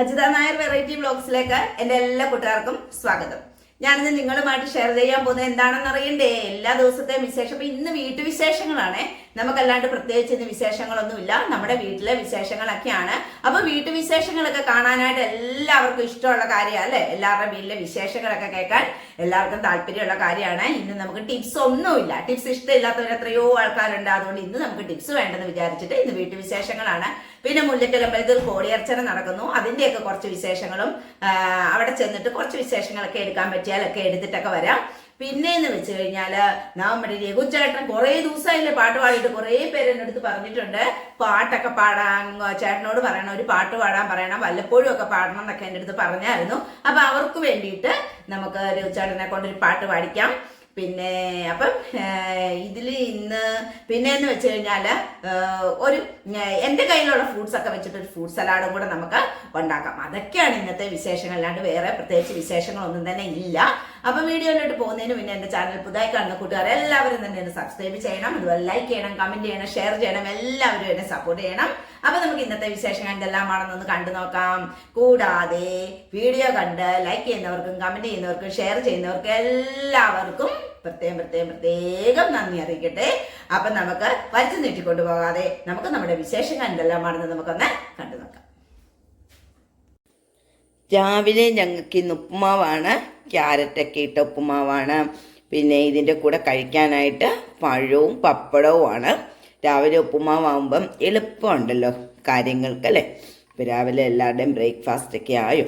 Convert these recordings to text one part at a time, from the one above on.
Ajitha Nair variety ബ്ലോഗ്സിലേക്ക് എന്റെ എല്ലാ കൂട്ടുകാർക്കും സ്വാഗതം. ഞാനിന്ന് നിങ്ങളുമായിട്ട് ഷെയർ ചെയ്യാൻ പോകുന്നത് എന്താണെന്ന് അറിയണ്ടേ? എല്ലാ ദിവസത്തെയും വിശേഷം. ഇന്ന് വീട്ടുവിശേഷങ്ങളാണ്. നമുക്കല്ലാണ്ട് പ്രത്യേകിച്ച് ഇന്ന് വിശേഷങ്ങളൊന്നുമില്ല. നമ്മുടെ വീട്ടിലെ വിശേഷങ്ങളൊക്കെയാണ്. അപ്പൊ വീട്ടുവിശേഷങ്ങളൊക്കെ കാണാനായിട്ട് എല്ലാവർക്കും ഇഷ്ടമുള്ള കാര്യമാണ് അല്ലേ? എല്ലാവരുടെ വീട്ടിലെ വിശേഷങ്ങളൊക്കെ കേൾക്കാൻ എല്ലാവർക്കും താല്പര്യമുള്ള കാര്യമാണ്. ഇന്ന് നമുക്ക് ടിപ്സ് ഒന്നുമില്ല. ടിപ്സ് ഇഷ്ടമില്ലാത്തവർ എത്രയോ ആൾക്കാരുണ്ട്. അതുകൊണ്ട് ഇന്ന് നമുക്ക് ടിപ്സ് വേണ്ടെന്ന് വിചാരിച്ചിട്ട് ഇന്ന് വീട്ടു വിശേഷങ്ങളാണ്. പിന്നെ മുല്ലക്കലമ്പലത്തിൽ കോടിയർച്ചന നടക്കുന്നു. അതിന്റെയൊക്കെ കുറച്ച് വിശേഷങ്ങളും അവിടെ ചെന്നിട്ട് കുറച്ച് വിശേഷങ്ങളൊക്കെ എടുക്കാൻ പറ്റിയാലൊക്കെ എടുത്തിട്ടൊക്കെ വരാം. പിന്നെ എന്ന് വെച്ച് കഴിഞ്ഞാൽ നമ്മുടെ രഘുചേട്ടൻ കുറേ ദിവസമായില്ലേ പാട്ട് പാടിയിട്ട് കുറേ പേര് എന്റെ അടുത്ത് പറഞ്ഞിട്ടുണ്ട്. പാട്ടൊക്കെ പാടാൻ ചേട്ടനോട് പറയണം ഒരു പാട്ട് പാടാൻ പറയണം വല്ലപ്പോഴും ഒക്കെ പാടണം എന്നൊക്കെ എന്റെ അടുത്ത് പറഞ്ഞായിരുന്നു. അപ്പൊ അവർക്ക് വേണ്ടിയിട്ട് നമുക്ക് രഘുചേട്ടനെ കൊണ്ടൊരു പാട്ട് പാടിക്കാം. പിന്നെ അപ്പം ഇതിൽ ഇന്ന് പിന്നെ എന്ന് വെച്ച് കഴിഞ്ഞാൽ ഒരു എന്റെ കയ്യിലുള്ള ഫ്രൂട്ട്സ് ഒക്കെ വെച്ചിട്ട് ഒരു ഫ്രൂട്ട് സലാഡും കൂടെ നമുക്ക് ഉണ്ടാക്കാം. അതൊക്കെയാണ് ഇന്നത്തെ വിശേഷങ്ങൾ. അല്ലാണ്ട് വേറെ പ്രത്യേകിച്ച് വിശേഷങ്ങളൊന്നും തന്നെ ഇല്ല. അപ്പം വീഡിയോയിലോട്ട് പോകുന്നതിന് പിന്നെ എന്റെ ചാനൽ പുതുതായി കാണുന്ന കൂട്ടുകാർ എല്ലാവരും തന്നെ എന്നെ സബ്സ്ക്രൈബ് ചെയ്യണം. അതുപോലെ ലൈക്ക് ചെയ്യണം കമന്റ് ചെയ്യണം ഷെയർ ചെയ്യണം. എല്ലാവരും എന്നെ സപ്പോർട്ട് ചെയ്യണം. അപ്പം നമുക്ക് ഇന്നത്തെ വിശേഷങ്ങൾ എന്തെല്ലാം എന്തെല്ലാമാണെന്നൊന്ന് കണ്ടു നോക്കാം. കൂടാതെ വീഡിയോ കണ്ട് ലൈക്ക് ചെയ്യുന്നവർക്കും കമന്റ് ചെയ്യുന്നവർക്കും ഷെയർ ചെയ്യുന്നവർക്കും എല്ലാവർക്കും പ്രത്യേകം പ്രത്യേകം പ്രത്യേകം നന്ദി അറിയിക്കട്ടെ. അപ്പം നമുക്ക് വലിച്ചു നീട്ടിക്കൊണ്ടു പോകാതെ നമുക്ക് നമ്മുടെ വിശേഷങ്ങൾ എന്തെല്ലാമാണെന്ന് നമുക്കൊന്ന് കണ്ടു നോക്കാം. രാവിലെ ഞങ്ങൾക്ക് ഇന്ന് ഉപ്പുമാവാണ്. ക്യാരറ്റൊക്കെ ഇട്ട ഉപ്പുമാവാണ്. പിന്നെ ഇതിന്റെ കൂടെ കഴിക്കാനായിട്ട് പഴവും പപ്പടവുമാണ്. രാവിലെ ഉപ്പുമാവാകുമ്പം എളുപ്പമുണ്ടല്ലോ കാര്യങ്ങൾക്ക് അല്ലേ? ഇപ്പം രാവിലെ എല്ലാവരുടെയും ബ്രേക്ക്ഫാസ്റ്റ് ഒക്കെ ആയോ?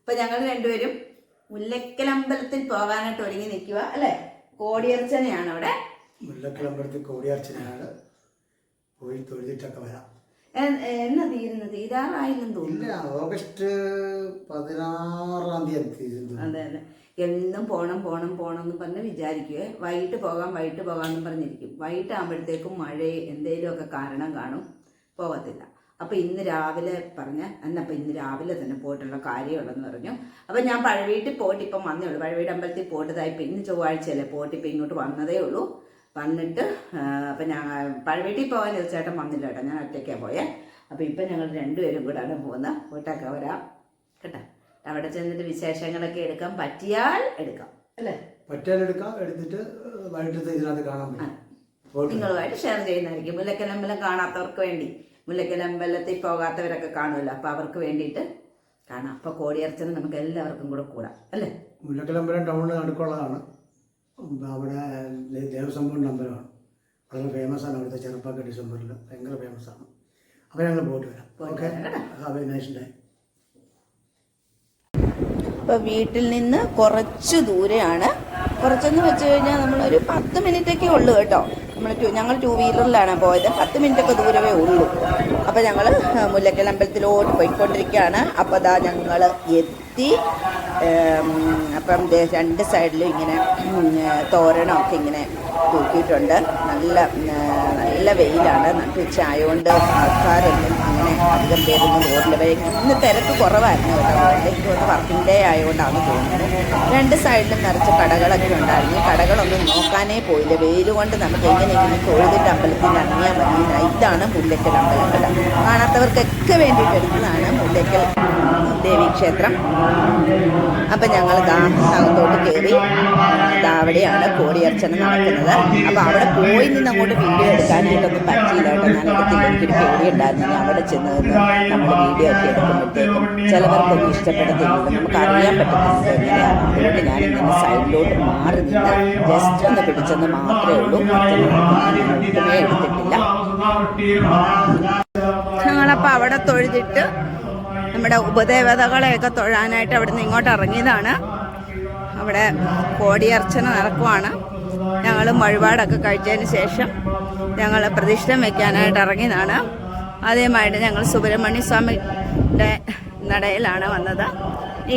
അപ്പം ഞങ്ങൾ രണ്ടുപേരും മുല്ലക്കലമ്പലത്തിൽ പോകാനായിട്ട് ഒരുങ്ങി നിൽക്കുക അല്ലേ? കോടിയർച്ചനയാണ് അവിടെ. മുല്ലക്കിളമ്പലത്തിൽ കോടിയർച്ചനയാണ്. പോയി തൊഴുതിട്ടൊക്കെ വരാം. എന്നാ തീരുന്നത് തീരാറായില്ലെന്ന് തോന്നുന്നു. ഓഗസ്റ്റ് പതിനാറാം തീയതി അതെ അതെ. എന്നും പോണം പോണം പോണം എന്ന് പറഞ്ഞ് വിചാരിക്കുക വൈകിട്ട് പോകാം വൈകിട്ട് പോകാമെന്ന് പറഞ്ഞിരിക്കും. വൈകിട്ടാകുമ്പോഴത്തേക്കും മഴയെ മഴ എന്തെങ്കിലുമൊക്കെ കാരണം കാണും. പോകത്തില്ല. അപ്പോൾ ഇന്ന് രാവിലെ പറഞ്ഞ എന്നപ്പോൾ ഇന്ന് രാവിലെ തന്നെ പോയിട്ടുള്ള കാര്യമുള്ളെന്ന് പറഞ്ഞു. അപ്പോൾ ഞാൻ പഴവീട്ടിൽ പോയിട്ട് ഇപ്പം വന്നേ ഉള്ളൂ പഴവീട് അമ്പലത്തിൽ പോയിട്ടതായി ഇപ്പം ഇന്ന് ചൊവ്വാഴ്ചയല്ലേ പോയിട്ട് ഇപ്പം ഇങ്ങോട്ട് വന്നതേ ഉള്ളൂ. വന്നിട്ട് അപ്പം ഞാൻ പഴവീട്ടിൽ പോകാൻ തീർച്ചയായിട്ടും വന്നില്ല കേട്ടോ. ഞാൻ ഒറ്റയ്ക്കാണ് പോയേ. അപ്പോൾ ഇപ്പം ഞങ്ങൾ രണ്ടുപേരും കൂടാണ് പോകുന്നത്. പോയിട്ടൊക്കെ വരാം. കേട്ടോ. അവിടെ ചെന്നിട്ട് വിശേഷങ്ങളൊക്കെ എടുക്കാൻ പറ്റിയാൽ എടുക്കാം. അല്ലേ? എടുക്കാം. എടുത്തിട്ട് വൈകിട്ടത്തെ ഇതിനകത്ത് കാണാൻ പറ്റും. നിങ്ങളുമായിട്ട് ഷെയർ ചെയ്യുന്നതായിരിക്കും. മുല്ലക്കലമ്പലം കാണാത്തവർക്ക് വേണ്ടി. മുല്ലക്കലമ്പലത്തിൽ പോകാത്തവരൊക്കെ കാണുമല്ലോ. അപ്പോൾ അവർക്ക് വേണ്ടിയിട്ട് കാണാം. അപ്പോൾ കോടിയർച്ചന നമുക്ക് എല്ലാവർക്കും കൂടെ കൂടാം. അല്ലേ? മുല്ലക്കിളമ്പലം ടൗണിൽ അടുക്കുള്ളതാണ്. അവിടെ ദേവസ്വം ബോർഡിന്റെ അമ്പലമാണ് വളരെ ഫേമസ് ആണ് അവിടുത്തെ ചെറുപ്പക്ക ഡിസംബറിൽ ഭയങ്കര ഫേമസ് ആണ്. അപ്പോൾ ഞങ്ങൾ പോയിട്ട് വരാം. Okay have a nice day അപ്പോൾ വീട്ടിൽ നിന്ന് കുറച്ച് ദൂരെയാണ്. കുറച്ചെന്ന് വെച്ച് കഴിഞ്ഞാൽ നമ്മളൊരു പത്ത് മിനിറ്റൊക്കെ ഉള്ളൂ കേട്ടോ. നമ്മൾ ഞങ്ങൾ ടു വീലറിലാണ് പോയത്. പത്ത് മിനിറ്റൊക്കെ ദൂരമേ ഉള്ളൂ. അപ്പോൾ ഞങ്ങൾ മുല്ലക്കൽ അമ്പലത്തിലോട്ട് പോയിക്കൊണ്ടിരിക്കുകയാണ്. അപ്പോൾ അതാ ഞങ്ങൾ എത്തി. അപ്പം രണ്ട് സൈഡിലും ഇങ്ങനെ തോരണമൊക്കെ ഇങ്ങനെ തൂക്കിയിട്ടുണ്ട്. നല്ല നല്ല വെയിലാണ്. നട്ടുച്ച ആയതുകൊണ്ട് ആൾക്കാരൊന്നും അധികം പേരൊന്നും റോഡിൽ ബൈക്ക് ഇന്ന് തിരക്ക് കുറവായിരുന്നു കേട്ടോ. എനിക്ക് ഒന്ന് വർക്കിംഗ് ഡേ ആയതുകൊണ്ടാണ് തോന്നുന്നത്. രണ്ട് സൈഡിലും നിറച്ച് കടകളൊക്കെ ഉണ്ടായിരുന്നു. കടകളൊന്നും നോക്കാനേ പോയില്ല. വെയിൽ കൊണ്ട് നമുക്ക് എങ്ങനെയെങ്കിലും തൊഴുതിന്റെ അമ്പലത്തിൽ ഇറങ്ങിയാൽ മതി. ഇതാണ് പുല്ലറ്റൽ അമ്പലം കേട്ടോ കാണാത്തവർക്കൊക്കെ വേണ്ടിയിട്ട് മുല്ലക്കൽ ദേവീക്ഷേത്രം അപ്പം ഞങ്ങൾ ദാ അകത്തോട്ട് കയറി ദാ അവിടെയാണ് കോടിയർച്ചന നടക്കുന്നത്. അപ്പോൾ അവിടെ പോയി നിന്ന് അങ്ങോട്ട് വീഡിയോ എടുക്കാനായിട്ടൊന്നും പറ്റിയില്ല കേട്ടോ. ഞാൻ എടുത്തില്ല എനിക്കൊരു പേടിയുണ്ടായിരുന്നു. ഞാൻ അവിടെ ചെന്ന് നമ്മൾ വീഡിയോ ഒക്കെ എടുക്കുമ്പോഴത്തേക്കും ചിലവർക്കൊന്നും ഇഷ്ടപ്പെടുന്നില്ല നമുക്ക് അറിയാൻ പറ്റുന്നത് എങ്ങനെയാണ്. അതുകൊണ്ട് ഞാനിങ്ങനെ സൈഡിലോട്ട് മാറി നിന്ന് ജസ്റ്റ് ഒന്ന് പിടിച്ചെന്ന് മാത്രമേ ഉള്ളൂ. ഒട്ടുമേ എടുത്തിട്ടില്ല. ഞങ്ങളപ്പോൾ അവിടെ തൊഴുതിട്ട് നമ്മുടെ ഉപദേവതകളെയൊക്കെ തൊഴാനായിട്ട് അവിടെ നിന്ന് ഇങ്ങോട്ട് ഇറങ്ങിയതാണ്. അവിടെ കോടിയർച്ചന നടക്കുവാണ്. ഞങ്ങൾ വഴിപാടൊക്കെ കഴിച്ചതിന് ശേഷം ഞങ്ങൾ പ്രതിഷ്ഠം വെക്കാനായിട്ട് ഇറങ്ങിയതാണ്. ആദ്യമായിട്ട് ഞങ്ങൾ സുബ്രഹ്മണ്യ സ്വാമിയുടെ നടയിലാണ് വന്നത്.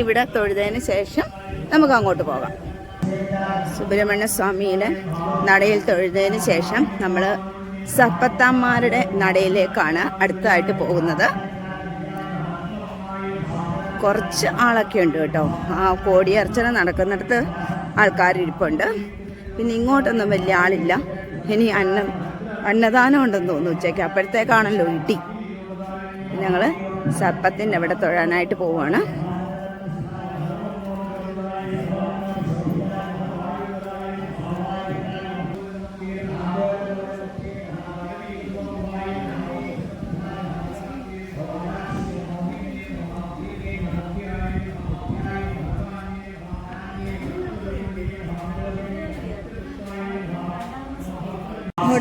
ഇവിടെ തൊഴുതതിന് ശേഷം നമുക്ക് അങ്ങോട്ട് പോകാം. സുബ്രഹ്മണ്യ സ്വാമിയുടെ നടയിൽ തൊഴുതതിന് ശേഷം നമ്മൾ സപ്പത്താന്മാരുടെ നടയിലേക്കാണ് അടുത്തതായിട്ട് പോകുന്നത്. കുറച്ച് ആളൊക്കെ ഉണ്ട് കേട്ടോ. ആ കോടിയർച്ചന നടക്കുന്നിടത്ത് ആൾക്കാരിരിപ്പുണ്ട് പിന്നെ ഇങ്ങോട്ടൊന്നും വലിയ ആളില്ല. ഇനി അന്നം അന്നദാനം ഉണ്ടെന്ന് തോന്നുന്നു ഉച്ചയ്ക്ക്. അപ്പോഴത്തേക്കാണല്ലോ ഇടി. ഞങ്ങൾ സർപ്പത്തിന്റെ അവിടെ തൊഴാനായിട്ട് പോവുകയാണ്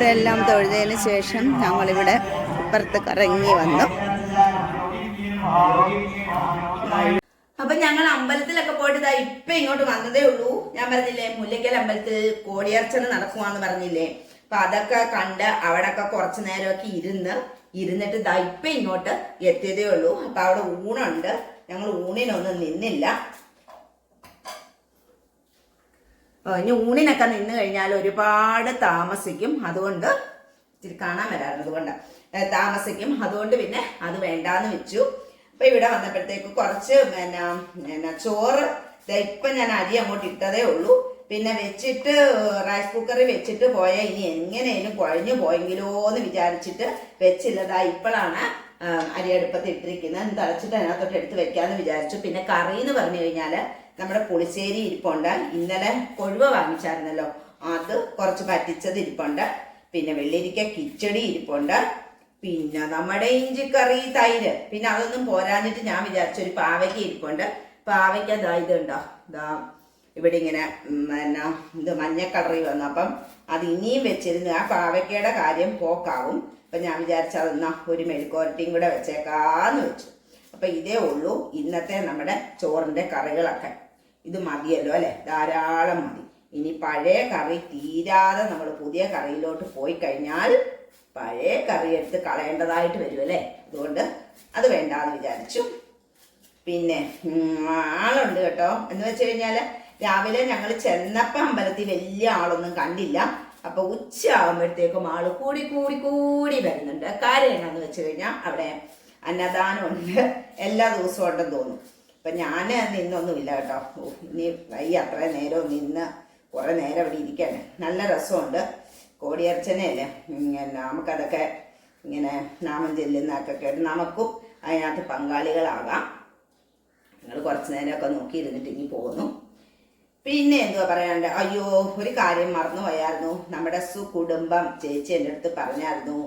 ഇവിടെ എല്ലാം തൊഴുതതിന് ശേഷം ഞങ്ങളിവിടെ ഇപ്പുറത്ത് കറങ്ങി വന്നു. അപ്പൊ ഞങ്ങൾ അമ്പലത്തിലൊക്കെ പോയിട്ട് ഇതാ ഇപ്പൊ ഇങ്ങോട്ട് വന്നതേ ഉള്ളൂ. ഞാൻ പറഞ്ഞില്ലേ മുല്ലയ്ക്കൽ അമ്പലത്തിൽ കോടിയർച്ചന നടക്കുവാന്ന് പറഞ്ഞില്ലേ. അപ്പൊ അതൊക്കെ കണ്ട് അവിടെയൊക്കെ കുറച്ചു നേരമൊക്കെ ഇരുന്ന് ഇരുന്നിട്ട് ഇതാ ഇപ്പൊ ഇങ്ങോട്ട് എത്തിയതേ ഉള്ളൂ. അപ്പൊ അവിടെ ഊണുണ്ട്. ഞങ്ങൾ ഊണിനൊന്നും നിന്നില്ല ഓ, ഇനി ഊണിനൊക്കെ നിന്ന് കഴിഞ്ഞാൽ ഒരുപാട് താമസിക്കും. അതുകൊണ്ട് ഇച്ചിരി കാണാൻ വരാറുണ്ട് അതുകൊണ്ട്. താമസിക്കും. അതുകൊണ്ട് പിന്നെ അത് വേണ്ടാന്ന് വെച്ചു. അപ്പൊ ഇവിടെ വന്നപ്പോഴത്തേക്ക് കുറച്ച് പിന്നെ പിന്നെ ചോറ് ഇപ്പൊ ഞാൻ അരി അങ്ങോട്ട് ഇട്ടതേ ഉള്ളൂ. പിന്നെ വെച്ചിട്ട് റൈസ് കുക്കറിൽ വെച്ചിട്ട് പോയ ഇനി എങ്ങനെയും കുഴഞ്ഞു പോയെങ്കിലോ എന്ന് വിചാരിച്ചിട്ട് വെച്ചില്ലതാ ഇപ്പോഴാണ് അരിയടുപ്പത്ത് ഇട്ടിരിക്കുന്നത്. തിളച്ചിട്ട് അതിനകത്തോട്ട് എടുത്ത് വെക്കാന്ന് വിചാരിച്ചു. പിന്നെ കറി എന്ന് പറഞ്ഞു കഴിഞ്ഞാൽ നമ്മുടെ പുളിശ്ശേരി ഇരിപ്പുണ്ട്. ഇന്നലെ കൊഴുവ വാങ്ങിച്ചായിരുന്നല്ലോ. അത് കുറച്ച് പറ്റിച്ചത് ഇരിപ്പുണ്ട്. പിന്നെ വെള്ളിരിക്ക കിച്ചടി ഇരിപ്പുണ്ട്. പിന്നെ നമ്മുടെ ഇഞ്ചിക്കറി തൈര്. പിന്നെ അതൊന്നും പോരാഞ്ഞിട്ട് ഞാൻ വിചാരിച്ചു ഒരു പാവയ്ക്ക ഇരിപ്പുണ്ട്. പാവയ്ക്ക ദാ ഇതുണ്ടോ ദാ ഇവിടെ ഇങ്ങനെ എന്നാ ഇത് മഞ്ഞ കളറി വന്നു. അപ്പം അത് ഇനിയും വെച്ചിരുന്ന് ആ പാവയ്ക്കയുടെ കാര്യം പോക്കാവും. അപ്പൊ ഞാൻ വിചാരിച്ചു അതെന്നാ ഒരു മെഴുക്കോരട്ടിയും കൂടെ വെച്ചേക്കാന്ന് വെച്ചു. അപ്പൊ ഇതേ ഉള്ളൂ ഇന്നത്തെ നമ്മുടെ ചോറിന്റെ കറികളൊക്കെ. ഇത് മതിയല്ലോ അല്ലേ? ധാരാളം മതി. ഇനി പഴയ കറി തീരാതെ നമ്മൾ പുതിയ കറിയിലോട്ട് പോയി കഴിഞ്ഞാൽ പഴയ കറി എടുത്ത് കളയേണ്ടതായിട്ട് വരും അല്ലേ? അതുകൊണ്ട് അത് വേണ്ടാന്ന് വിചാരിച്ചു. പിന്നെ ആളുണ്ട് കേട്ടോ. എന്ന് വെച്ച് കഴിഞ്ഞാൽ രാവിലെ ഞങ്ങൾ ചെന്നപ്പോൾ അമ്പലത്തിൽ വലിയ ആളൊന്നും കണ്ടില്ല. അപ്പൊ ഉച്ച ആകുമ്പോഴത്തേക്കും ആൾ കൂടി കൂടി കൂടി വരുന്നുണ്ട്. കാര്യം എന്നാന്ന് വെച്ച് കഴിഞ്ഞാൽ അവിടെ അന്നദാനമുണ്ട്. എല്ലാ ദിവസവും ഉണ്ടെന്ന് തോന്നുന്നു. അപ്പൊ ഞാൻ നിന്നൊന്നുമില്ല കേട്ടോ. ഇനി വയ്യ അത്ര നേരം നിന്ന് കുറേ നേരം അവിടെ ഇരിക്കാൻ നല്ല രസമുണ്ട്. കോടിയർച്ചനയല്ലേ? ഇങ്ങനെ നമുക്കതൊക്കെ ഇങ്ങനെ നാമം ചെല്ലുന്നതൊക്കെ കേട്ട് നമുക്കും അതിനകത്ത് പങ്കാളികളാകാം. നിങ്ങൾ കുറച്ച് നേരമൊക്കെ നോക്കിയിരുന്നിട്ട് ഇനി പോകുന്നു. പിന്നെ എന്തുവാ പറയാണ്ട് അയ്യോ ഒരു കാര്യം മറന്നു പോയായിരുന്നു നമ്മുടെ സുകുടുംബം ചേച്ചി എന്റെ അടുത്ത് പറഞ്ഞായിരുന്നു.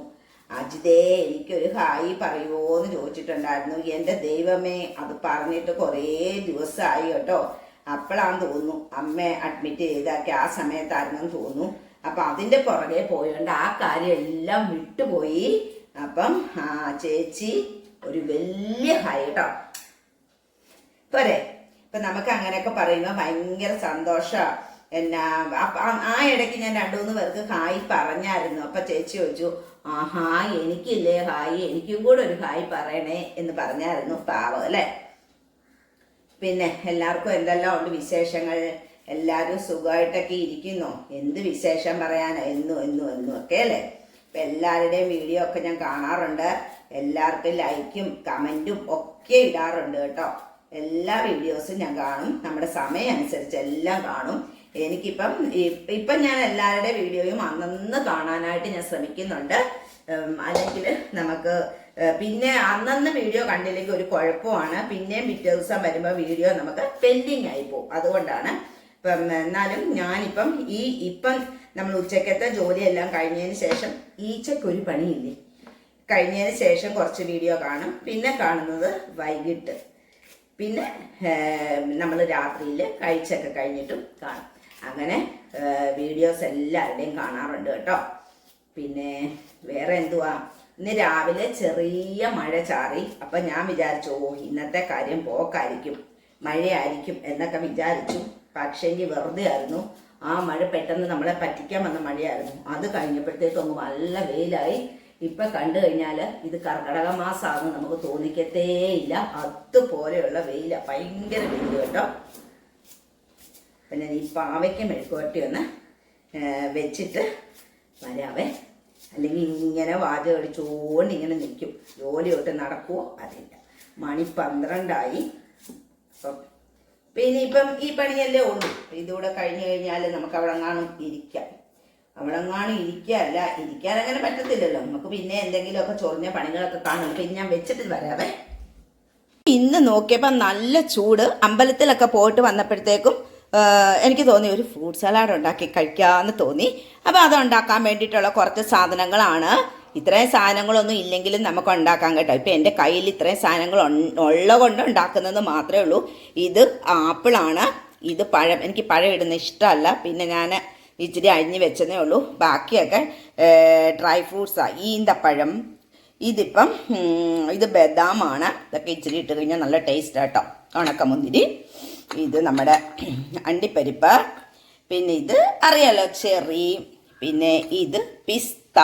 അജിതേ എനിക്കൊരു ഹായ് പറയുമോ എന്ന് ചോദിച്ചിട്ടുണ്ടായിരുന്നു. എന്റെ ദൈവമേ അത് പറഞ്ഞിട്ട് കുറേ ദിവസമായി കേട്ടോ. അപ്പോഴാന്ന് തോന്നുന്നു അമ്മ അഡ്മിറ്റ് ചെയ്താക്കി ആ സമയത്തായിരുന്നെന്ന് തോന്നുന്നു. അപ്പൊ അതിന്റെ പുറകെ പോയോണ്ട് ആ കാര്യം എല്ലാം വിട്ടുപോയി. അപ്പം ആ ചേച്ചി ഒരു വലിയ ഹായ് കേട്ടോ. പോരെ. ഇപ്പൊ നമുക്ക് അങ്ങനെയൊക്കെ പറയുമ്പോൾ ഭയങ്കര സന്തോഷ. എന്നാ അപ്പ- ആ- ഇടയ്ക്ക് ഞാൻ രണ്ടു മൂന്ന് പേർക്ക് ഹായ് പറഞ്ഞായിരുന്നു. അപ്പൊ ചേച്ചി ചോദിച്ചു ആഹാ എനിക്കില്ലേ ഹായ് എനിക്കും കൂടെ ഒരു ഹായ് പറയണേ എന്ന് പറഞ്ഞായിരുന്നു പാവം അല്ലേ? പിന്നെ എല്ലാവർക്കും എന്തെല്ലാം ഉണ്ട് വിശേഷങ്ങൾ? എല്ലാവരും സുഖമായിട്ടൊക്കെ ഇരിക്കുന്നു. എന്ത് വിശേഷം പറയാനോ? എന്നും എന്നും എന്നും ഒക്കെ അല്ലേ? ഇപ്പൊ എല്ലാവരുടെയും വീഡിയോ ഒക്കെ ഞാൻ കാണാറുണ്ട്. എല്ലാവർക്കും ലൈക്കും കമന്റും ഒക്കെ ഇടാറുണ്ട് കേട്ടോ. എല്ലാ വീഡിയോസും ഞാൻ കാണും. നമ്മുടെ സമയം അനുസരിച്ച് എല്ലാം കാണും. എനിക്കിപ്പം ഇപ്പം ഞാൻ എല്ലാവരുടെ വീഡിയോയും അന്നന്ന് കാണാനായിട്ട് ഞാൻ ശ്രമിക്കുന്നുണ്ട്. അല്ലെങ്കിൽ നമുക്ക് പിന്നെ അന്നന്ന് വീഡിയോ കണ്ടില്ലെങ്കിൽ ഒരു കുഴപ്പമാണ്. പിന്നെയും പിറ്റേ ദിവസം വരുമ്പോൾ വീഡിയോ നമുക്ക് പെൻഡിങ് ആയി പോകും. അതുകൊണ്ടാണ് ഇപ്പം എന്നാലും ഞാനിപ്പം ഈ ഇപ്പം നമ്മൾ ഉച്ചക്കത്തെ ജോലിയെല്ലാം കഴിഞ്ഞതിന് ശേഷം ഈച്ചക്കൊരു പണിയില്ലേ? കഴിഞ്ഞതിന് ശേഷം കുറച്ച് വീഡിയോ കാണും. പിന്നെ കാണുന്നത് വൈകിട്ട്. പിന്നെ നമ്മൾ രാത്രിയിൽ കഴിച്ചൊക്കെ കഴിഞ്ഞിട്ടും കാണും. അങ്ങനെ വീഡിയോസ് എല്ലാവരുടെയും കാണാറുണ്ട് കേട്ടോ. പിന്നെ വേറെ എന്തുവാ? ഇന്ന് രാവിലെ ചെറിയ മഴ ചാറി. അപ്പം ഞാൻ വിചാരിച്ചു ഓ ഇന്നത്തെ കാര്യം പോക്കായിരിക്കും. മഴയായിരിക്കും എന്നൊക്കെ വിചാരിച്ചു. പക്ഷേങ്കിൽ വെറുതെ ആയിരുന്നു. ആ മഴ പെട്ടെന്ന് നമ്മളെ പറ്റിക്കാൻ വന്ന മഴയായിരുന്നു. അത് കഴിഞ്ഞപ്പോഴത്തേക്കും അങ്ങ് നല്ല വെയിലായി. ഇപ്പൊ കണ്ടു കഴിഞ്ഞാൽ ഇത് കർക്കടക മാസമാണെന്ന് നമുക്ക് തോന്നിക്കത്തേയില്ല. അതുപോലെയുള്ള വെയില. ഭയങ്കര വെയിൽ കേട്ടോ. പിന്നെ ഈ പാവയ്ക്ക് മെഴുക്കുവരട്ടി ഒന്ന് വെച്ചിട്ട് വരാവേ. അല്ലെങ്കിൽ ഇങ്ങനെ വാചകം അടിച്ചുകൊണ്ട് ഇങ്ങനെ നിൽക്കും. ജോലി തൊട്ട് നടക്കുമോ അതില്ല. മണി പന്ത്രണ്ടായി. അപ്പം പിന്നെ ഇപ്പം ഈ പണിയല്ലേ ഉള്ളൂ. ഇതുകൂടെ കഴിഞ്ഞു കഴിഞ്ഞാൽ നമുക്ക് അവിടെ കാണും ഇരിക്കാം. അവിടെ കാണും ഇരിക്കുകയല്ല. ഇരിക്കാൻ അങ്ങനെ പറ്റത്തില്ലല്ലോ. നമുക്ക് പിന്നെ എന്തെങ്കിലുമൊക്കെ ചൊറിഞ്ഞ പണികളൊക്കെ കാണും പിന്നെ ഞാൻ വെച്ചിട്ട് വരാവേ. ഇന്ന് നോക്കിയപ്പോൾ നല്ല ചൂട്. അമ്പലത്തിലൊക്കെ പോയിട്ട് വന്നപ്പോഴത്തേക്കും എനിക്ക് തോന്നി ഒരു ഫ്രൂട്ട് സലാഡ് ഉണ്ടാക്കി കഴിക്കാമെന്ന് തോന്നി. അപ്പോൾ അത് ഉണ്ടാക്കാൻ വേണ്ടിയിട്ടുള്ള കുറച്ച് സാധനങ്ങളാണ്. ഇത്രയും സാധനങ്ങളൊന്നും ഇല്ലെങ്കിലും നമുക്ക് ഉണ്ടാക്കാൻ കേട്ടോ. ഇപ്പം എന്റെ കയ്യിൽ ഇത്രയും സാധനങ്ങൾ ഉള്ള കൊണ്ട് ഉണ്ടാക്കുന്നത് മാത്രമേ ഉള്ളൂ. ഇത് ആപ്പിളാണ്. ഇത് പഴം എനിക്ക് പഴം ഇടുന്ന ഇഷ്ടമല്ല. പിന്നെ ഞാൻ ഇച്ചിരി അഴിഞ്ഞ് വെച്ചതേ ഉള്ളൂ. ബാക്കിയൊക്കെ ഡ്രൈ ഫ്രൂട്ട്സാണ് ഈന്തപ്പഴം. ഇതിപ്പം ഇത് ബദാമാണ്. ഇതൊക്കെ ഇച്ചിരി ഇട്ട് കഴിഞ്ഞാൽ നല്ല ടേസ്റ്റ് കേട്ടോ. ഉണക്കമുന്തിരി. ഇത് നമ്മുടെ അണ്ടിപ്പരിപ്പ് പിന്നെ ഇത് അറിയാലോ ചെറി പിന്നെ ഇത് പിസ്ത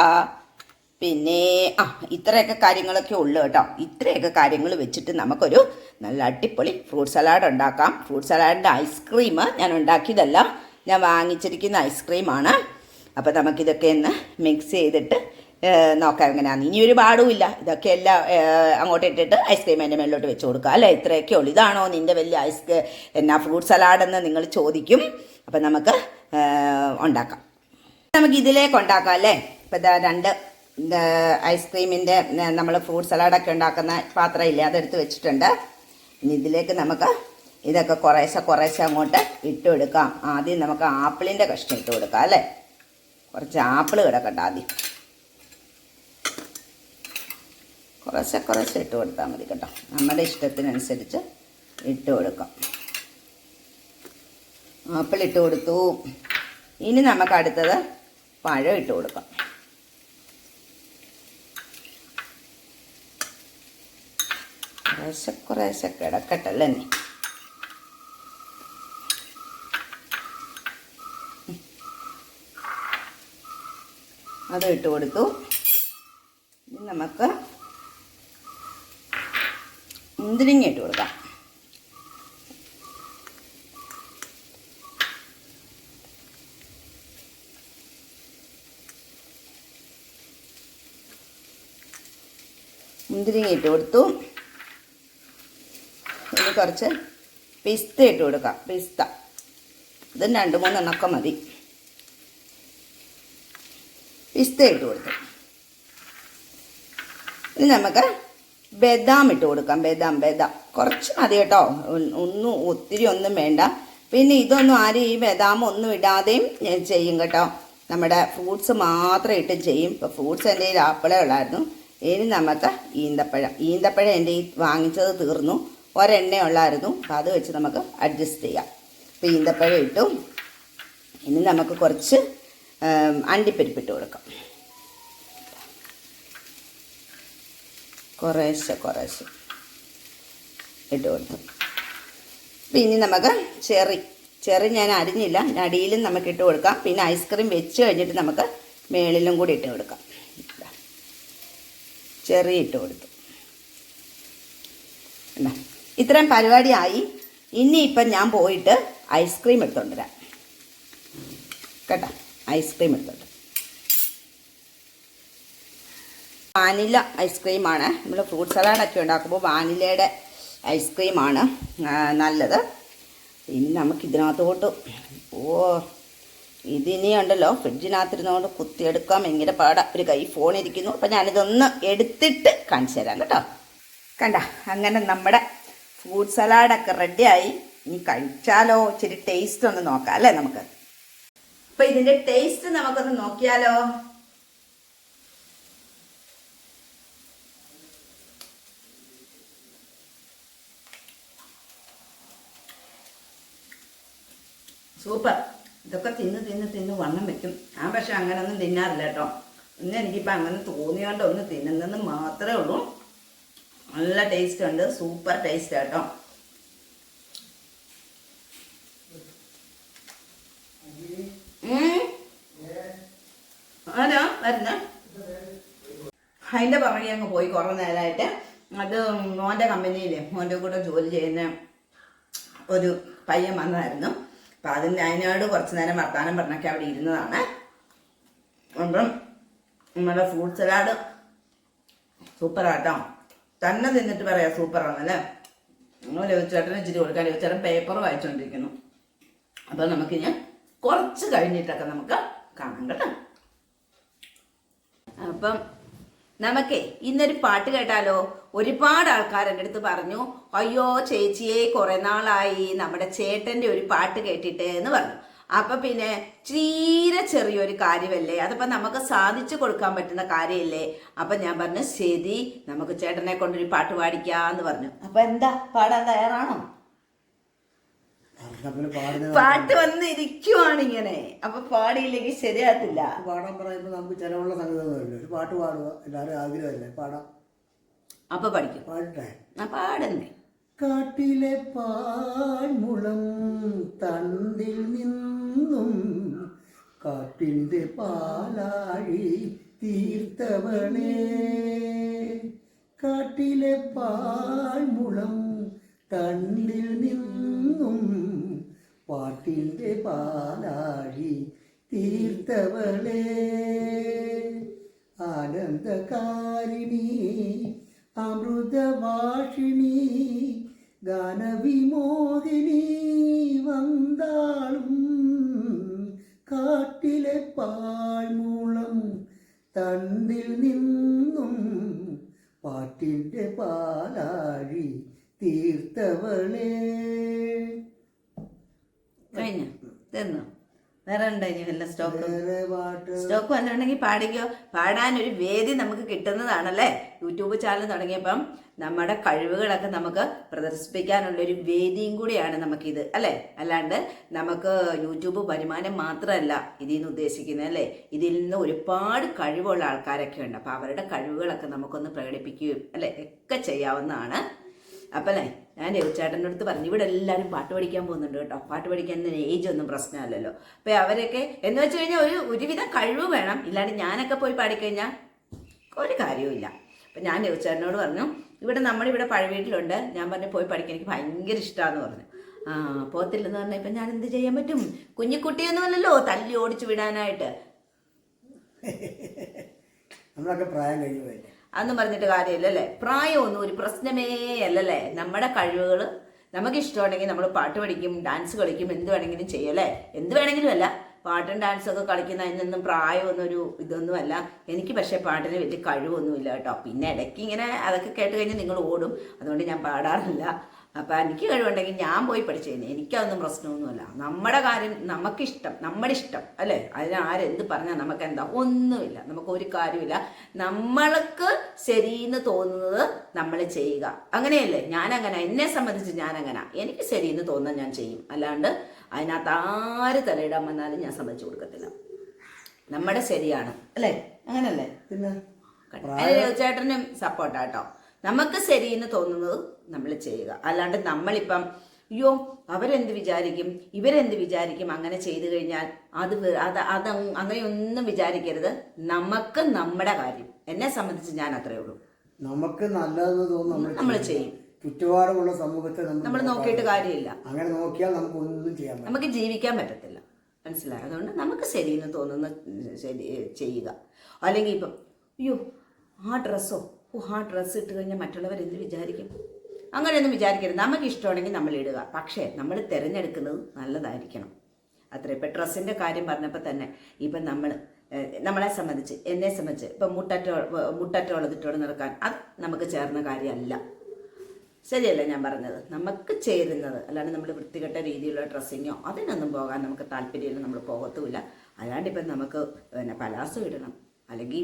പിന്നെ ആ ഇത്രയൊക്കെ കാര്യങ്ങളൊക്കെ ഉള്ളു കേട്ടോ. ഇത്രയൊക്കെ കാര്യങ്ങൾ വെച്ചിട്ട് നമുക്കൊരു നല്ല അടിപൊളി ഫ്രൂട്ട് സലാഡ് ഉണ്ടാക്കാം. ഫ്രൂട്ട് സലാഡിന്റെ ഐസ്ക്രീം ഞാൻ ഉണ്ടാക്കിയതല്ല. ഞാൻ വാങ്ങിച്ചിരിക്കുന്ന ഐസ്ക്രീമാണ്. അപ്പോൾ നമുക്കിതൊക്കെ ഒന്ന് മിക്സ് ചെയ്തിട്ട് നോക്കാം എങ്ങനെയാണെന്ന് ഇനി ഒരു പാടുമില്ല. ഇതൊക്കെ എല്ലാം അങ്ങോട്ട് ഇട്ടിട്ട് ഐസ്ക്രീം അതിന്റെ മേളിലോട്ട് വെച്ച് കൊടുക്കുക അല്ലേ? ഇത്രയൊക്കെ ഉള്ളൂ. ഇതാണോ നിന്റെ വലിയ ഐസ് എന്നാ ഫ്രൂട്ട് സലാഡെന്ന് നിങ്ങൾ ചോദിക്കും. അപ്പം നമുക്ക് ഉണ്ടാക്കാം. നമുക്ക് ഇതിലേക്ക് ഉണ്ടാക്കാം അല്ലേ? ഇപ്പം രണ്ട് ഐസ്ക്രീമിന്റെ നമ്മൾ ഫ്രൂട്ട് സലാഡൊക്കെ ഉണ്ടാക്കുന്ന പാത്രമില്ല? അതെടുത്ത് വെച്ചിട്ടുണ്ട്. ഇനി ഇതിലേക്ക് നമുക്ക് ഇതൊക്കെ കുറേശ്ശെ കുറേശ്ശെ അങ്ങോട്ട് ഇട്ട് കൊടുക്കാം ആദ്യം നമുക്ക് ആപ്പിളിന്റെ കഷ്ണം ഇട്ട് കൊടുക്കാം അല്ലേ? കുറച്ച് ആപ്പിൾ കിടക്കട്ടെ ആദ്യം. കുറേശ്ശെ കുറേശ്ശെ ഇട്ട് കൊടുത്താൽ മതി കേട്ടോ. നമ്മുടെ ഇഷ്ടത്തിനനുസരിച്ച് ഇട്ട് കൊടുക്കാം. ആപ്പിൾ ഇട്ട് കൊടുത്തു. ഇനി നമുക്ക് അടുത്തത് പഴം ഇട്ട് കൊടുക്കാം. കുറേശ്ശെ കുറേശ്ശെ കിടക്കട്ടല്ലേ നീ അത് ഇട്ട് കൊടുത്തു. നമുക്ക് മുന്തിരിങ്ങ ഇട്ട് കൊടുക്കാം. മുന്തിരിങ്ങ ഇട്ട് കൊടുത്തു. ഇനി കുറച്ച് പിസ്ത ഇട്ട് കൊടുക്കാം. പിസ്ത. ഇതും രണ്ട് മൂന്നെണ്ണൊക്കെ മതി. പിസ്ത ഇട്ട് കൊടുത്തു. ഇനി നമുക്ക് ബദാം ഇട്ട് കൊടുക്കാം ബദാം ബദാം. കുറച്ച് മതി കേട്ടോ. ഒന്നും ഒത്തിരി ഒന്നും വേണ്ട. പിന്നെ ഇതൊന്നും ആരും ഈ ബദാം ഒന്നും ഇടാതെയും ചെയ്യും കേട്ടോ. നമ്മുടെ ഫ്രൂട്ട്സ് മാത്രം ഇട്ട് ചെയ്യും. ഇപ്പോൾ ഫ്രൂട്ട്സ് എന്റെ കയ്യിൽ ആപ്പിളേ ഉള്ളായിരുന്നു. ഇനി നമുക്ക് ഈന്തപ്പഴം. ഈന്തപ്പഴം എന്റെ ഈ വാങ്ങിച്ചത് തീർന്നു. ഒരെണ്ണ ഉള്ളായിരുന്നു. അപ്പോൾ അത് വെച്ച് നമുക്ക് അഡ്ജസ്റ്റ് ചെയ്യാം. അപ്പോൾ ഈന്തപ്പഴം ഇട്ടു. ഇനി നമുക്ക് കുറച്ച് അണ്ടിപ്പരിപ്പിട്ട് കൊടുക്കാം. കുറേശ്ശെ കുറേശ്ശെ. ഇട്ട് കൊടുത്തു ഇനി നമുക്ക് ചെറി ചെറി ഞാൻ അരിഞ്ഞില്ല. അടിയിലും നമുക്ക് ഇട്ട് കൊടുക്കാം. പിന്നെ ഐസ്ക്രീം വെച്ച് കഴിഞ്ഞിട്ട് നമുക്ക് മേളിലും കൂടി ഇട്ട് കൊടുക്കാം. ചെറി ഇട്ട് കൊടുത്തു. ഇത്രയും പരിപാടിയായി. ഇനി ഇപ്പം ഞാൻ പോയിട്ട് ഐസ്ക്രീം എടുത്തോണ്ട് വരാം. കേട്ടോ? ഐസ്ക്രീം എടുത്തോണ്ട്. വാനില ഐസ്ക്രീമാണ് നമ്മൾ ഫ്രൂട്ട് സലാഡൊക്കെ ഉണ്ടാക്കുമ്പോൾ വാനിലയുടെ ഐസ്ക്രീമാണ് നല്ലത്. ഇനി നമുക്ക് ഇതിനകത്തോട്ട് ഓ ഇതിനി ഉണ്ടല്ലോ ഫ്രിഡ്ജിനകത്തിരുന്നുകൊണ്ട് കുത്തിയെടുക്കാൻ ഭയങ്കര പാടാ. ഒരു കൈ ഫോൺ ഇരിക്കുന്നു. അപ്പം ഞാനിതൊന്ന് എടുത്തിട്ട് കാണിച്ചു തരാം കേട്ടോ. കണ്ട അങ്ങനെ നമ്മുടെ ഫ്രൂട്ട് സലാഡൊക്കെ റെഡിയായി ഇനി കഴിച്ചാലോ? ഇച്ചിരി ടേസ്റ്റ് ഒന്ന് നോക്കാം അല്ലേ നമുക്ക്? അപ്പം ഇതിന്റെ ടേസ്റ്റ് നമുക്കൊന്ന് നോക്കിയാലോ? സൂപ്പർ. ഇതൊക്കെ തിന്ന് തിന്ന് തിന്ന് വണ്ണം വെക്കും. ഞാൻ പക്ഷെ അങ്ങനൊന്നും തിന്നാറില്ല കേട്ടോ. ഇന്ന് എനിക്കിപ്പോൾ അങ്ങനെ തോന്നിയോണ്ട് ഒന്ന് തിന്നുന്നെന്ന് മാത്രമേ ഉള്ളൂ. നല്ല ടേസ്റ്റ് ഉണ്ട്. സൂപ്പർ ടേസ്റ്റ് കേട്ടോ. ആരാ? വരുന്ന? അതിന്റെ പുറകെ അങ്ങ് പോയി കുറേ നേരമായിട്ട് അത് മോന്റെ കമ്പനിയിലെ മോന്റെ കൂടെ ജോലി ചെയ്യുന്ന ഒരു പയ്യൻ വന്നതായിരുന്നു അപ്പം അതിന് അതിനോട് കുറച്ച് നേരം വർത്താനം പറഞ്ഞൊക്കെ അവിടെ ഇരുന്നതാണ്. അപ്പം നമ്മുടെ ഫ്രൂട്ട് സലാഡ് സൂപ്പറാട്ടോ തന്നെ തിന്നിട്ട് പറയാം സൂപ്പറാണല്ലേ നിങ്ങൾ ലഭിച്ചേട്ടന് ഇച്ചിരി കൊടുക്കാൻ ലഭിച്ചേട്ടൻ പേപ്പർ വായിച്ചുകൊണ്ടിരിക്കുന്നു അപ്പോൾ ഞാൻ കുറച്ച് കഴിഞ്ഞിട്ടൊക്കെ നമുക്ക് കാണാം കേട്ടോ. അപ്പം നമുക്കേ ഇന്നൊരു പാട്ട് കേട്ടാലോ? ഒരുപാട് ആൾക്കാർ എന്റെ അടുത്ത് പറഞ്ഞു അയ്യോ ചേച്ചിയെ കുറെ നാളായി നമ്മുടെ ചേട്ടന്റെ ഒരു പാട്ട് കേട്ടിട്ട് എന്ന് പറഞ്ഞു. അപ്പൊ പിന്നെ തീരെ ചെറിയൊരു കാര്യമല്ലേ? അതിപ്പോ നമുക്ക് സാധിച്ചു കൊടുക്കാൻ പറ്റുന്ന കാര്യമല്ലേ? അപ്പൊ ഞാൻ പറഞ്ഞു ശരി നമുക്ക് ചേട്ടനെ കൊണ്ടൊരു പാട്ട് പാടിക്കാന്ന് പറഞ്ഞു. അപ്പൊ എന്താ? പാടാൻ തയ്യാറാണോ? പാട്ട് വന്നിരിക്കുവാണ് ഇങ്ങനെ. അപ്പൊ പാടിയില്ലെങ്കിൽ ശരിയാകത്തില്ല. പാടാൻ പറയുമ്പോൾ നമുക്ക് ചിലവുള്ള സംഗതിയൊന്നുമില്ല ഒരു പാട്ട് പാടുക എല്ലാവരും ആഗ്രഹമല്ലേ? പാടാം. അപ്പൊ പഠിക്കും. പാടട്ടെ? പാടുന്നേ കാട്ടിലെ പാൽമുളം തണ്ടിൽ നിന്നും കാട്ടിന്റെ പാലാഴി തീർത്തവണേ. കാട്ടിലെ പാൽമുളം തണ്ടിൽ നിന്നും പാട്ടിന്റെ പാലാഴി തീർത്തവളെ. ആനന്ദകാരിണി അമൃതവാഷിണി ഗാനവിമോഹിനി വന്താളും കാട്ടിലെ പാഴ്മൂളം തണ്ടിൽ നിന്നും പാട്ടിന്റെ പാലാഴി തീർത്തവളേ. കഴിഞ്ഞ. തീർന്നു വേറെ ഉണ്ടോ ഇനി വല്ല സ്റ്റോക്ക്? സ്റ്റോക്ക് വന്നിട്ടുണ്ടെങ്കിൽ പാടിക്കോ. പാടാൻ ഒരു വേദി നമുക്ക് കിട്ടുന്നതാണല്ലേ? യൂട്യൂബ് ചാനൽ തുടങ്ങിയപ്പം നമ്മുടെ കഴിവുകളൊക്കെ നമുക്ക് പ്രദർശിപ്പിക്കാനുള്ള ഒരു വേദിയും കൂടിയാണ് നമുക്കിത് അല്ലേ? അല്ലാണ്ട് നമുക്ക് യൂട്യൂബ് വരുമാനം മാത്രമല്ല ഇതിൽ നിന്ന് ഉദ്ദേശിക്കുന്നത് അല്ലേ? ഇതിൽ നിന്ന് ഒരുപാട് കഴിവുള്ള ആൾക്കാരൊക്കെ ഉണ്ട് അപ്പോൾ അവരുടെ കഴിവുകളൊക്കെ നമുക്കൊന്ന് പ്രകടിപ്പിക്കുകയും അല്ലേ? ഒക്കെ ചെയ്യാവുന്നതാണ് അപ്പം അല്ലേ ഞാൻ രവിചേട്ടന്റെ അടുത്ത് പറഞ്ഞു ഇവിടെ എല്ലാവരും പാട്ട് പഠിക്കാൻ പോകുന്നുണ്ട് കേട്ടോ. പാട്ട് പഠിക്കാൻ ഏജ് ഒന്നും പ്രശ്നമല്ലല്ലോ. അപ്പം അവരൊക്കെ എന്ന് വെച്ച് കഴിഞ്ഞാൽ ഒരു ഒരുവിധം കഴിവ് വേണം. ഇല്ലാണ്ട് ഞാനൊക്കെ പോയി പാടിക്കഴിഞ്ഞാൽ ഒരു കാര്യവുമില്ല അപ്പം ഞാൻ രവിചേട്ടനോട് പറഞ്ഞു ഇവിടെ നമ്മളിവിടെ പഴവീട്ടിലുണ്ട്. ഞാൻ പറഞ്ഞു പോയി പഠിക്കാൻ എനിക്ക് ഭയങ്കര ഇഷ്ടമാണെന്ന് പറഞ്ഞു. ആ പോത്തില്ലെന്ന് പറഞ്ഞാൽ ഇപ്പം ഞാൻ എന്ത് ചെയ്യാൻ പറ്റും? കുഞ്ഞിക്കുട്ടിയൊന്നുമല്ലല്ലോ തല്ലി ഓടിച്ചു വിടാനായിട്ട്. നമ്മളൊക്കെ പ്രായം കഴിയുമല്ലേ അതൊന്നും പറഞ്ഞിട്ട് കാര്യമില്ലല്ലേ? പ്രായമൊന്നും ഒരു പ്രശ്നമേ അല്ലല്ലേ? നമ്മുടെ കഴിവുകൾ നമുക്ക് ഇഷ്ടമുണ്ടെങ്കിൽ നമ്മൾ പാട്ട് പഠിക്കും ഡാൻസ് കളിക്കും എന്ത് വേണമെങ്കിലും ചെയ്യും അല്ലേ? എന്ത് വേണമെങ്കിലും അല്ല. പാട്ടും ഡാൻസും ഒക്കെ കളിക്കുന്ന അതിനൊന്നും പ്രായമൊന്നും ഒരു ഇതൊന്നും അല്ല. എനിക്ക് പക്ഷേ പാട്ടിന് വലിയ കഴിവൊന്നുമില്ല കേട്ടോ. പിന്നെ ഇടയ്ക്ക് ഇങ്ങനെ അതൊക്കെ കേട്ട് കഴിഞ്ഞാൽ നിങ്ങൾ ഓടും. അതുകൊണ്ട് ഞാൻ പാടാറില്ല. അപ്പം എനിക്ക് കഴിവുണ്ടെങ്കിൽ ഞാൻ പോയി പഠിച്ചേനെ. എനിക്കതൊന്നും പ്രശ്നമൊന്നുമില്ല. നമ്മുടെ കാര്യം നമുക്കിഷ്ടം നമ്മുടെ ഇഷ്ടം അല്ലേ? അതിന് ആരെന്ത് പറഞ്ഞാൽ നമുക്ക് എന്താ ഒന്നുമില്ല. നമുക്ക് ഒരു കാര്യമില്ല. നമ്മൾക്ക് ശരിയെന്ന് തോന്നുന്നത് നമ്മൾ ചെയ്യുക. അങ്ങനെയല്ലേ? ഞാനങ്ങനെ. എന്നെ സംബന്ധിച്ച് ഞാനങ്ങനെ. എനിക്ക് ശരിയെന്ന് തോന്നാൻ ഞാൻ ചെയ്യും. അല്ലാണ്ട് അതിനകത്ത് ആര് തലയിടാൻ വന്നാലും ഞാൻ സമ്മതിച്ചു കൊടുക്കത്തില്ല. നമ്മുടെ ശരിയാണ്. അല്ലേ? അങ്ങനല്ലേ? ചേട്ടനും സപ്പോർട്ടാട്ടോ. നമുക്ക് ശരിയെന്ന് തോന്നുന്നത് നമ്മൾ ചെയ്യുക. അല്ലാണ്ട് നമ്മളിപ്പം അയ്യോ അവരെന്ത് വിചാരിക്കും? ഇവരെന്ത് വിചാരിക്കും? അങ്ങനെ ചെയ്തു കഴിഞ്ഞാൽ അത് അത് അത് അങ്ങനെയൊന്നും വിചാരിക്കരുത്. നമുക്ക് നമ്മുടെ കാര്യം. എന്നെ സംബന്ധിച്ച് ഞാൻ അത്രേ ഉള്ളൂ. നമുക്ക് നല്ലതെന്ന് തോന്നുന്നു നമ്മൾ ചെയ്യും. ചുറ്റുപാടുമുള്ള സമൂഹത്തെ നമ്മൾ നോക്കിയിട്ട് കാര്യമില്ല. അങ്ങനെ നോക്കിയാൽ നമുക്ക് ഒന്നും ചെയ്യാൻ നമുക്ക് ജീവിക്കാൻ പറ്റത്തില്ല. മനസ്സിലായി? അതുകൊണ്ട് നമുക്ക് ശരിയെന്ന് തോന്നുന്ന ശരി ചെയ്യുക. അല്ലെങ്കിൽ ഇപ്പം അയ്യോ ആ ഡ്രസ്സോ ആ ഡ്രസ്സ് ഇട്ട് കഴിഞ്ഞാൽ മറ്റുള്ളവർ എന്ത് വിചാരിക്കും? അങ്ങനെയൊന്നും വിചാരിക്കരുത്. നമുക്ക് ഇഷ്ടമാണെങ്കിൽ നമ്മൾ ഇടുക. പക്ഷേ നമ്മൾ തിരഞ്ഞെടുക്കുന്നത് നല്ലതായിരിക്കണം. അത്ര. ഇപ്പം ഡ്രസ്സിന്റെ കാര്യം പറഞ്ഞപ്പോൾ തന്നെ ഇപ്പം നമ്മൾ നമ്മളെ സംബന്ധിച്ച് എന്നെ സംബന്ധിച്ച് ഇപ്പം മുട്ടറ്റോ മുട്ടറ്റോളത് ഇട്ടോട് നിൽക്കാൻ അത് നമുക്ക് ചേർന്ന കാര്യമല്ല. ശരിയല്ല ഞാൻ പറഞ്ഞത്? നമുക്ക് ചേരുന്നത് അല്ലാണ്ട് നമ്മൾ വൃത്തികെട്ട രീതിയിലുള്ള ഡ്രസ്സിങ്ങോ അതിനൊന്നും പോകാൻ നമുക്ക് താല്പര്യമില്ല നമ്മൾ പോകത്തുമില്ല. അല്ലാണ്ട് ഇപ്പം നമുക്ക് പിന്നെ പലാസോ ഇടണം. അല്ലെങ്കിൽ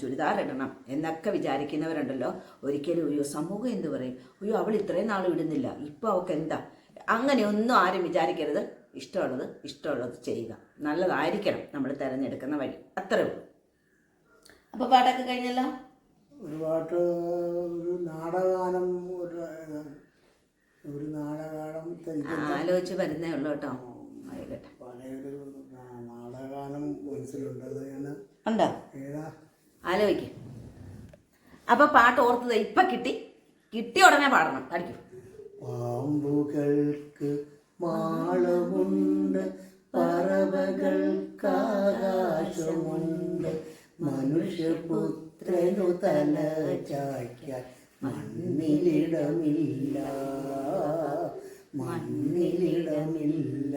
ചുരിദാർ ഇടണം എന്നൊക്കെ വിചാരിക്കുന്നവരുണ്ടല്ലോ. ഒരിക്കലും അയ്യോ സമൂഹം എന്ത് പറയും? അയ്യോ അവൾ ഇത്രയും നാൾ ഇടുന്നില്ല. ഇപ്പോൾ അവൾക്ക് എന്താ? അങ്ങനെയൊന്നും ആരും വിചാരിക്കരുത്. ഇഷ്ടമുള്ളത് ഇഷ്ടമുള്ളത് ചെയ്യുക. നല്ലതായിരിക്കണം നമ്മൾ തിരഞ്ഞെടുക്കുന്ന വഴി. അത്രേ ഉള്ളൂ. അപ്പോൾ പാട്ടൊക്കെ കഴിഞ്ഞല്ലോ? ഒരു പാട്ട് ഒരു നാടകാനം ഒരു ഒരു നാടകാനം ആലോചിച്ച് വരുന്നേ ഉള്ളൂ കേട്ടോ. ആയിക്കോട്ടെ. പഴയൊരു നാടകാനം മനസ്സിലുണ്ട് അത് ഞാൻ ഉണ്ടോ? ആലോചിക്ക. അപ്പൊ പാട്ട് ഓർത്തത് ഇപ്പൊ കിട്ടി. കിട്ടിയ ഉടനെ പാടണം. പഠിക്കും. പാമ്പുകൾക്ക് മാളമുണ്ട് പറവകൾക്കാകാശമുണ്ട്. മനുഷ്യപുത്രനു തല ചായ്ക്കാൻ മണ്ണിലിടമില്ല. മണ്ണിലിടമില്ല.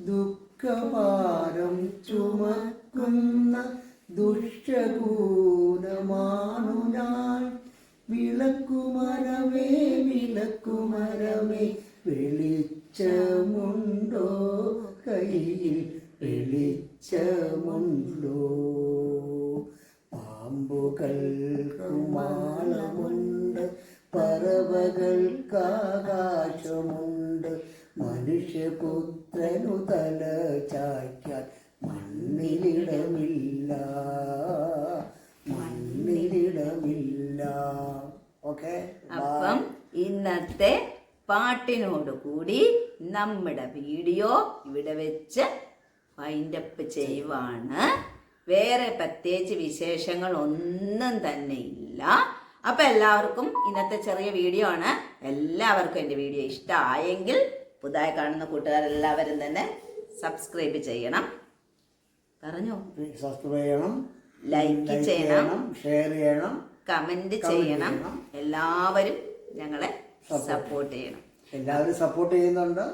ദുഃഖ ദുഃഖഭാരം ചുമക്കുന്ന ദുഷ്ടകൂലമാണു ഞാൻ. വിളക്കുമരമേ വിളക്കുമരമേ വെളിച്ചമുണ്ടോ കയ്യിൽ? വെളിച്ചമുണ്ടോ? പാമ്പുകൾ കുമാളമുണ്ട് പറവകൾക്കാകാശമുണ്ട് മനുഷ്യപുത്രനു തല ചായ്ക്കാൻ മണ്ണിലിടമില്ല. മണ്ണിലിടമില്ല. ഓക്കെ? അപ്പം ഇന്നത്തെ പാട്ടിനോട് കൂടി നമ്മുടെ വീഡിയോ ഇവിടെ വെച്ച് വൈൻഡപ്പ് ചെയ്യുവാണ്. വേറെ പ്രത്യേകിച്ച് വിശേഷങ്ങൾ ഒന്നും തന്നെ ഇല്ല. അപ്പൊ എല്ലാവർക്കും ഇന്നത്തെ ചെറിയ വീഡിയോ ആണ്. എല്ലാവർക്കും എന്റെ വീഡിയോ ഇഷ്ടമായെങ്കിൽ പുതുതായി കാണുന്ന കൂട്ടുകാരെല്ലാവരും തന്നെ സബ്സ്ക്രൈബ് ചെയ്യണം. പറഞ്ഞോ? സബ്സ്ക്രൈബ് ചെയ്യണം. ലൈക്ക് ചെയ്യണം. ഷെയർ ചെയ്യണം. കമന്റ് ചെയ്യണം. എല്ലാവരും ഞങ്ങളെ സപ്പോർട്ട് ചെയ്യണം. എല്ലാവരും സപ്പോർട്ട് ചെയ്യുന്നുണ്ട്.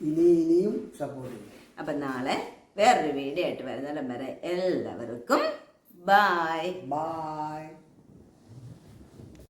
ഇനി ഇനിയും സപ്പോർട്ട് ചെയ്യണം അപ്പൊ നാളെ വേറൊരു വീഡിയോ ആയിട്ട് വരുന്നിടം വരെ എല്ലാവർക്കും ബൈ ബായ്